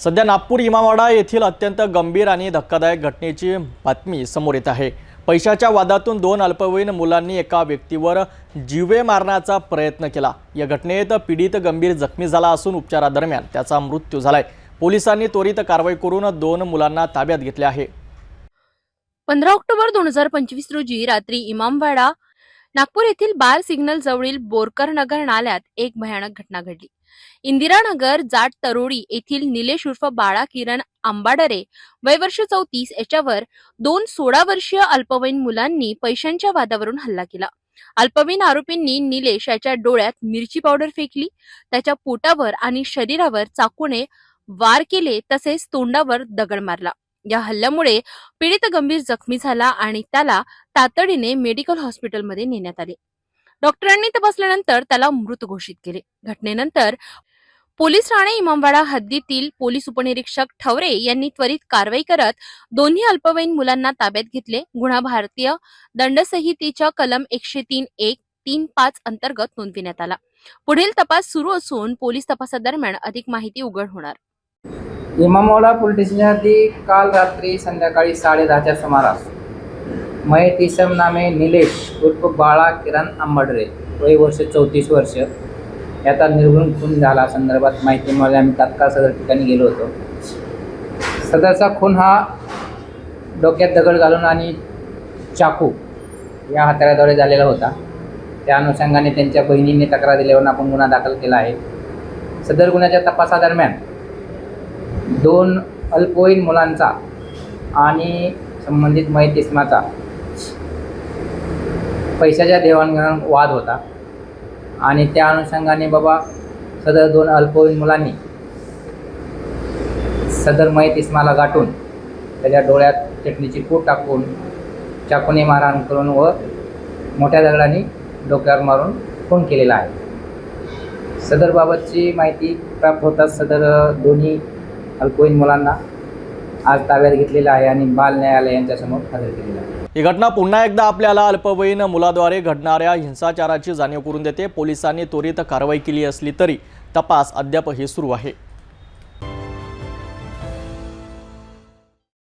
सध्या नागपूर इमामवाडा येथील अत्यंत गंभीर आणि धक्कादायक घटनेची बातमी समोर येत आहे. पैशाच्या वादातून दोन अल्पवयीन मुलांनी एका व्यक्तीवर जीवे मारण्याचा प्रयत्न केला. या घटनेत पीडित गंभीर जखमी झाला असून उपचारादरम्यान त्याचा मृत्यू झालाय. पोलिसांनी त्वरित कारवाई करून दोन मुलांना ताब्यात घेतले आहे. पंधरा ऑक्टोबर दोन हजार पंचवीस रोजी रात्री इमामवाडा नागपूर येथील बार सिग्नल जवळील बोरकर नगर नाल्यात एक भयानक घटना घडली. इंदिरानगर जाट तरोडी येथील निलेश उर्फ बाळा किरण आंबाडरे वय वर्ष चौतीस याच्यावर दोन सोळा वर्षीय अल्पवयीन मुलांनी पैशांच्या वादावरून हल्ला केला. अल्पवयीन आरोपींनी निलेश याच्या डोळ्यात मिरची पावडर फेकली त्याच्या पोटावर आणि शरीरावर चाकूने वार केले तसेच तोंडावर दगड मारला. या हल्ल्यामुळे पीडित गंभीर जखमी झाला आणि त्याला तातडीने मेडिकल हॉस्पिटलमध्ये नेण्यात आले. डॉक्टरांनी तपासल्यानंतर त्याला मृत घोषित केले. घटनेनंतर पोलीस ठाणे इमामवाडा हद्दीतील पोलीस उपनिरीक्षक ठवरे यांनी त्वरित कारवाई करत दोन्ही अल्पवयीन मुलांना ताब्यात घेतले. गुन्हा भारतीय दंडसंहितेच्या कलम एकशे तीन एक तीन पाच अंतर्गत नोंदविण्यात आला. पुढील तपास सुरू असून पोलीस तपासादरम्यान अधिक माहिती उघड होणार. इमामवाडा पोलीस काल रात्री संध्याकाळी साडेदहाच्या सुमारास मयत इसम नामे निलेश उर्फ बाळा किरण आंबडरे. वय वर्ष चौतीस वर्ष. याचा निर्गुण खून झाला संदर्भात माहिती मिळाली. आम्ही तात्काळ सदर ठिकाणी गेलो होतो. सदरचा खून हा डोक्यात दगड घालून आणि चाकू या हत्याराद्वारे झालेला होता. त्या अनुषंगाने त्यांच्या बहिणीने तक्रार दिल्यावर आपण गुन्हा दाखल केला आहे. सदर गुन्ह्याच्या तपासादरम्यान दोन अल्पवयीन मुलांचा आणि संबंधित मयत इस्माचा पैशाच्या देवाणघेवाण वाद होता. आणि त्या अनुषंगाने बाबा सदर दोन अल्पवयीन मुलांनी सदर मयत इस्माला गाठून त्याच्या डोळ्यात चटणीची पूड टाकून चाकूने मारहाण करून व मोठ्या दगडाने डोक्यावर मारून खून केलेला आहे. सदरबाबतची माहिती प्राप्त होताच सदर दोन्ही अल्पवयीन मुलांना आज ताब्यात घेतलेला आहे आणि बाल न्यायालय यांच्यासमोर हजर केलेला आहे. ही घटना पुन्हा एकदा आपल्याला अल्पवयीन मुलाद्वारे घडणाऱ्या हिंसाचाराची जाणीव करून देते. पोलिसांनी त्वरित कारवाई केली असली तरी तपास अद्यापही सुरू आहे.